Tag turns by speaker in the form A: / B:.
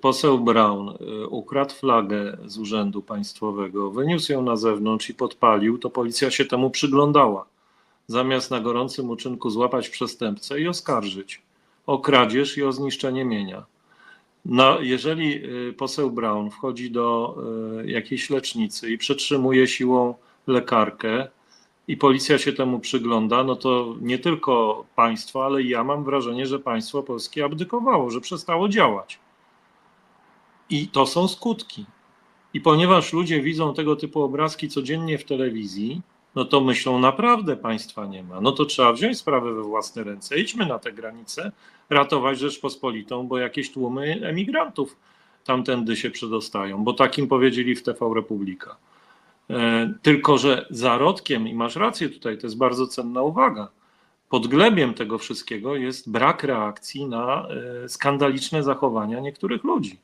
A: poseł Braun y, ukradł flagę z urzędu państwowego, wyniósł ją na zewnątrz i podpalił, to policja się temu przyglądała. Zamiast na gorącym uczynku złapać przestępcę i oskarżyć o kradzież i o zniszczenie mienia. No, jeżeli y, poseł Braun wchodzi do y, jakiejś lecznicy i przetrzymuje siłą lekarkę i policja się temu przygląda, no to nie tylko państwo, ale ja mam wrażenie, że państwo polskie abdykowało, że przestało działać. I to są skutki. I ponieważ ludzie widzą tego typu obrazki codziennie w telewizji, no to myślą, naprawdę państwa nie ma. No to trzeba wziąć sprawę we własne ręce. Idźmy na te granice, ratować Rzeczpospolitą, bo jakieś tłumy emigrantów tamtędy się przedostają, bo takim powiedzieli w TV Republika. E, Tylko, że zarodkiem, i masz rację tutaj, to jest bardzo cenna uwaga, podglebiem tego wszystkiego jest brak reakcji na e, skandaliczne zachowania niektórych ludzi.